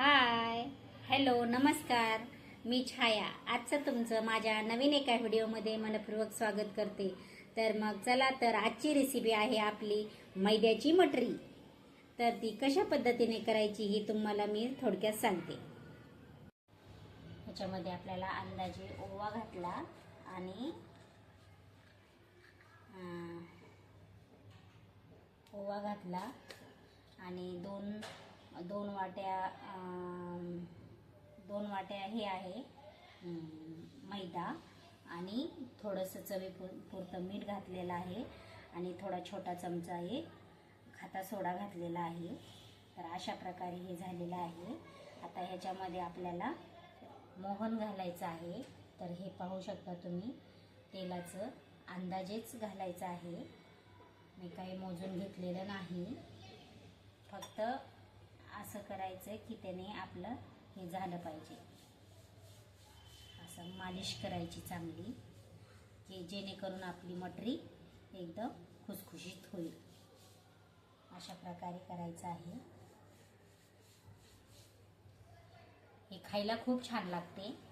हाय. Hello नमस्कार. मी छाया. आजचं तुमचं माझ्या नवीन एका व्हिडिओमध्ये मनपूर्वक स्वागत करते. तर मग चला तर आजची रेसिपी आहे आपली मैद्याची मटरी. तर ती कशा पद्धतीने करायची ही तुम्हाला मी थोडक्यात सांगते. ह्याच्यामध्ये आपल्याला अंदाजे ओवा घातला आणि ओवा घातला आणि दोन दोन वाट्या दोन वाट्या हे आहे मैदा आणि थोडंसं चवी पुरतं मीठ घातलेलं आहे आणि थोडा छोटा चमचा हे खाता सोडा घातलेला आहे. तर अशा प्रकारे हे झालेलं आहे. आता ह्याच्यामध्ये आपल्याला मोहन घालायचं आहे. तर हे पाहू शकता तुम्ही तेलाचं अंदाजेच घालायचं आहे. मी काही मोजून घेतलेलं नाही. फक्त असं करायचं की त्याने आपलं हे झालं पाहिजे. असं मालिश करायची चांगली की जेणेकरून आपली मटरी एकदम खुसखुशीत होईल. अशा प्रकारे करायचं आहे. हे खायला खूप छान लागते.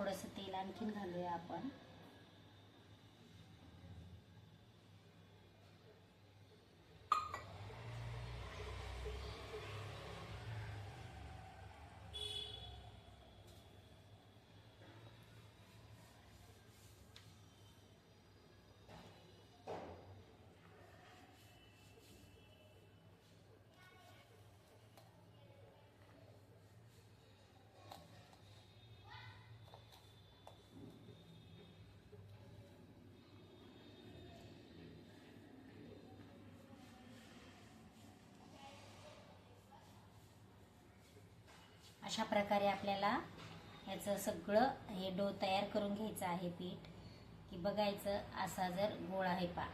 थोडंसं तेल आणखीन घालूया आपण. अशा प्रकारे आपल्याला याचं सगळं हे डो तयार करून घ्यायचं आहे पीठ. की बघायचं असा जर गोळा आहे पा.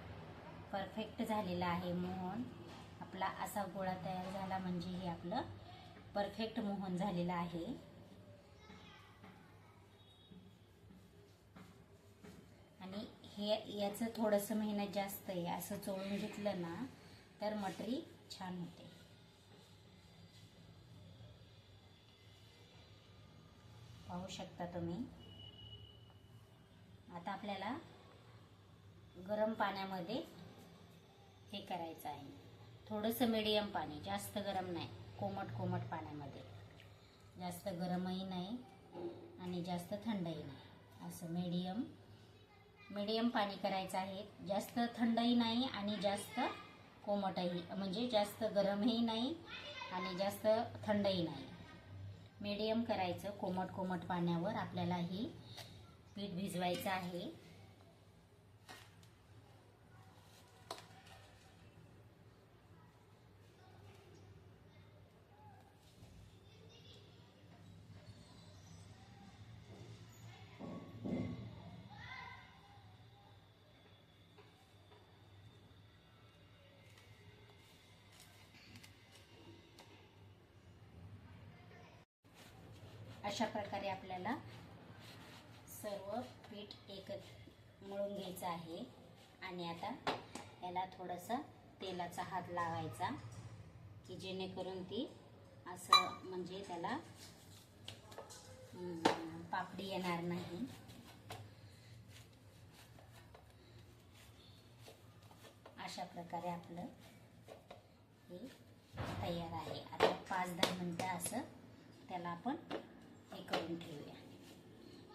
परफेक्ट झालेला आहे मोहन. आपला असा गोळा तयार झाला म्हणजे हे आपलं परफेक्ट मोहन झालेलं आहे. आणि हे याचं थोडंसं मेहनत जास्त आहे असं चोळून घेतलं ना तर मटरी छान होते. पाहू शकता तुम्ही. आता आपल्याला गरम पाण्यामध्ये हे करायचं आहे. थोडंसं मिडियम पाणी जास्त गरम नाही कोमट कोमट पाण्यामध्ये. जास्त गरमही नाही आणि जास्त थंडही नाही. असं मिडियम मिडियम पाणी करायचं आहे. जास्त थंडही नाही आणि जास्त कोमटही म्हणजे जास्त गरमही नाही आणि जास्त थंडही नाही. मीडियम करायचं कोमट कोमट पाण्यावर आपल्याला ही पीठ भिजवायचं आहे. अशा प्रकारे आपल्याला सर्व पीठ एकत्र मळून घ्यायचं आहे. आणि आता याला थोडंसं तेलाचा हात लावायचा की जेणेकरून ती असं म्हणजे त्याला पापडी येणार नाही. अशा प्रकारे आपलं हे तयार आहे. आता पाच दहा मिनटं असं त्याला आपण काढून ठेवूया.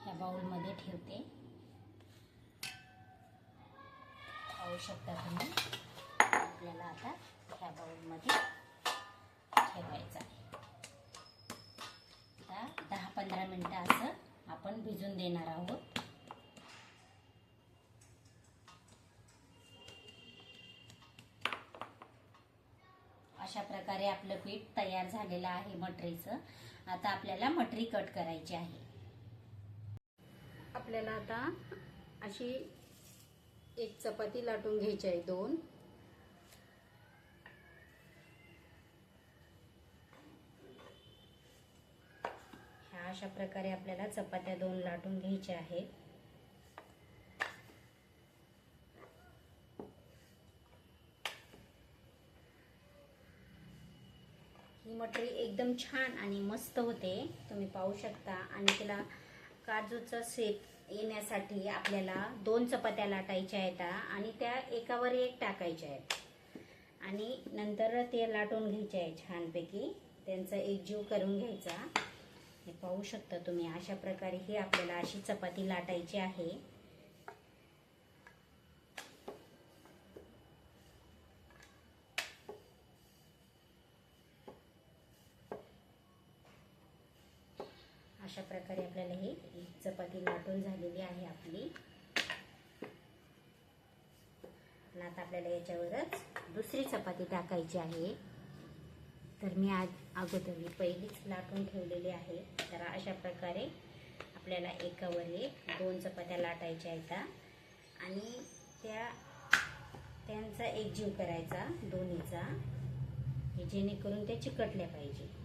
ह्या बाउलमध्ये ठेवते. खाऊ शकता तुम्ही. आपल्याला आता ह्या बाउलमध्ये ठेवायचं आहे. आता दहा पंधरा मिनटं असं आपण भिजून देणार आहोत. अशा प्रकारे आपलं पीठ तयार झालेलं आहे मटरीचं. आता आपल्याला मटरी कट करायची आहे. आपल्याला आता अशी एक चपाती लाटून घ्यायची आहे दोन. ह्या अशा प्रकारे आपल्याला चपात्या दोन लाटून घ्यायच्या आहेत. मटरी एकदम छान आणि मस्त होते. तुम्ही पाहू शकता. आणि तिला काजूचा सेप येण्यासाठी आपल्याला दोन चपात्या लाटायच्या आहेत आणि त्या एकावर एक टाकायच्या आहेत. आणि नंतर ते लाटून घ्यायचे आहे छानपैकी. त्यांचा एकजीव करून घ्यायचा. हे पाहू शकता तुम्ही अशा प्रकारे ही आपल्याला अशी चपाती लाटायची आहे अशा प्रकारे आपल्याला ही एक चपाती लाटून झालेली आहे आपली. आता आपल्याला याच्यावरच दुसरी चपाती टाकायची आहे. तर मी आज अगोदर मी पहिलीच लाटून ठेवलेली आहे. तर अशा प्रकारे आपल्याला एकावर एक दोन चपात्या लाटायच्या आहेत. आणि त्या त्यांचा एकजीव करायचा दोन्हीचा जेणेकरून त्या चिकटल्या पाहिजे.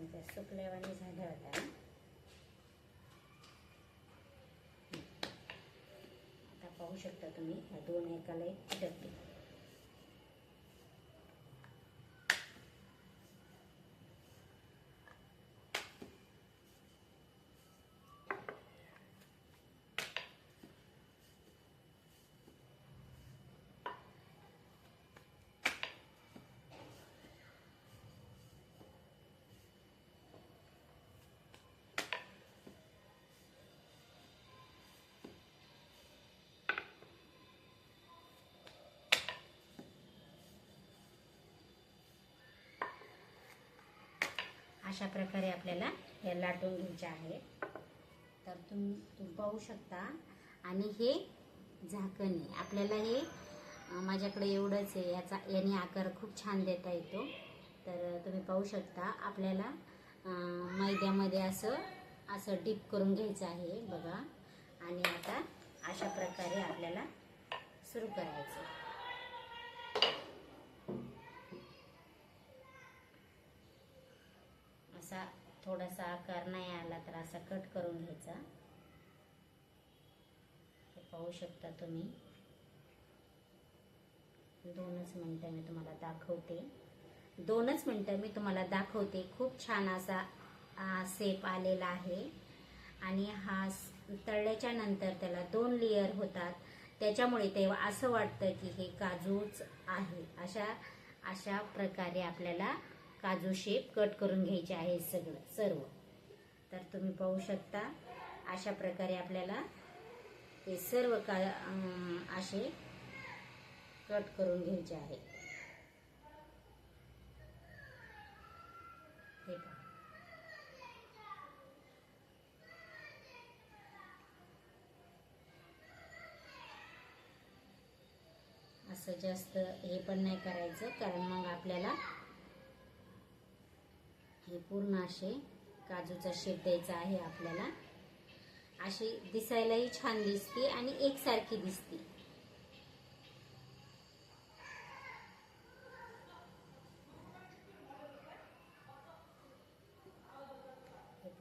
कारण त्या सुकल्यावाने झाल्या होत्या. आता पाहू शकता तुम्ही ह्या दोन एकाला एक चिटकते अशा प्रकारे आपल्याला हे लाटून घ्यायचे आहे. तर तुम तुम्ही पाहू शकता. आणि हे झाकण आहे. आपल्याला हे माझ्याकडे एवढंच आहे. याचा याने आकार खूप छान देता येतो. तर तुम्ही पाहू शकता आपल्याला मैद्यामध्ये असं असं डीप करून घ्यायचं आहे. बघा. आणि आता अशा प्रकारे आपल्याला सुरू करायचं असा थोडासा आकार नाही आला तर असा कट करून घ्यायचा. हे पाहू शकता तुम्ही. दोनच मिनटं मी तुम्हाला दाखवते. दोनच मिनटं मी तुम्हाला दाखवते. खूप छान असा सेप आलेला आहे. आणि हा तळल्याच्या नंतर त्याला दोन लेअर होतात. त्याच्यामुळे ते असं वाटतं की हे काजूच आहे. अशा अशा प्रकारे आपल्याला काजू शेप कट करून घ्यायचे आहे सगळं सर्व. तर तुम्ही पाहू शकता अशा प्रकारे आपल्याला ते सर्व का असे कट करून घ्यायचे आहे. हे पहा. असं जास्त हे पण नाही करायचं कारण मग आपल्याला हे पूर्ण असे काजूचा शेप द्यायचा आहे आपल्याला. अशी दिसायलाही छान दिसते आणि एकसारखी दिसते हे पहा.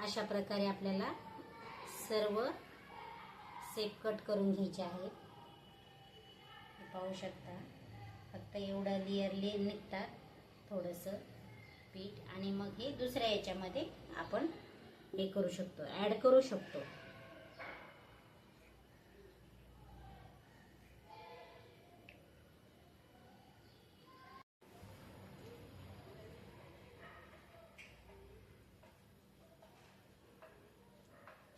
अशा प्रकारे आपल्याला सर्व सेप कट करून घ्यायचे आहेत पाहू शकता. फक्त एवढं लिअरली निघतात थोडंसं पीठ आणि मग हे दुसऱ्या याच्यामध्ये आपण हे करू शकतो ॲड करू शकतो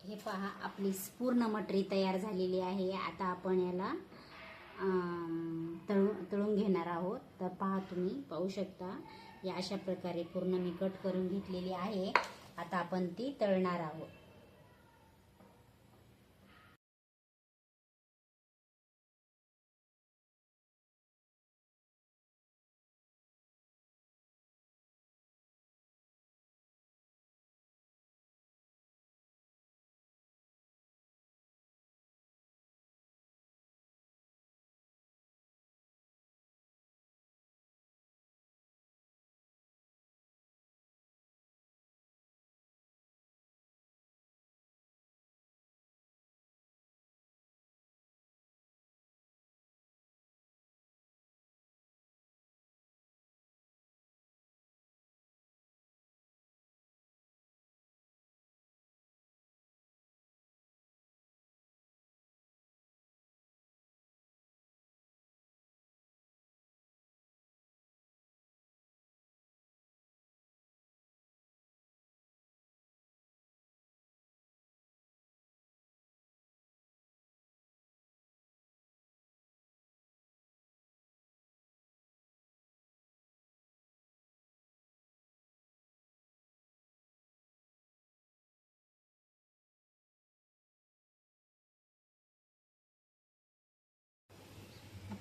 हे पहा आपली पूर्ण मटरी तयार झालेली आहे. आता आपण याला तळू तळून तळून घेणार आहोत. तर पहा तुम्ही पाहू शकता या अशा प्रकारे पूर्ण मी कट करून घेतलेली आहे. आता आपण ती तळणार आहोत.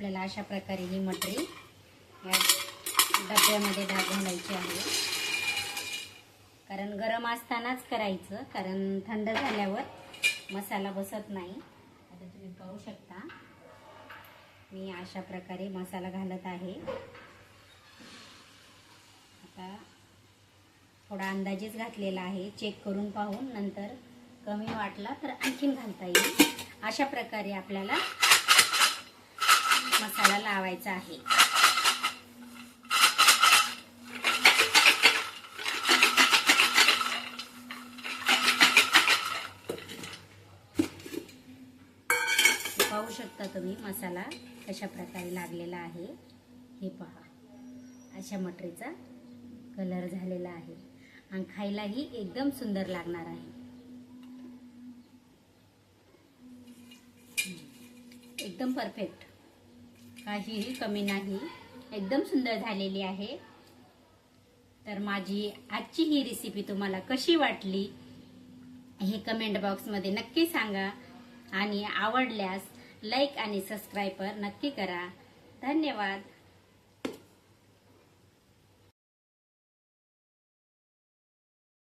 आपल्याला अशा प्रकारे ही मटरी या डब्यामध्ये डाग घालायची आहे. कारण गरम असतानाच करायचं कारण थंड झाल्यावर मसाला बसत नाही. आता तुम्ही पाहू शकता. मी अशा प्रकारे मसाला घालत आहे. आता थोडा अंदाजेच घातलेला आहे. चेक करून पाहून नंतर कमी वाटला तर आणखीन घालता येईल. अशा प्रकारे आपल्याला मसाला लावायचा आहे. पाहू शकता तुम्ही मसाला कशा प्रकारे लागलेला आहे. हे पहा. अशा मटरीचा कलर झालेला आहे. आणि खायलाही एकदम सुंदर लागणार आहे. एकदम परफेक्ट. काहीही कमी नाही. एकदम सुंदर झालेली आहे. तर माझी आजची ही रेसिपी तुम्हाला कशी वाटली हे कमेंट बॉक्समध्ये नक्की सांगा. आणि आवडल्यास लाईक आणि सबस्क्राईबर नक्की करा. धन्यवाद.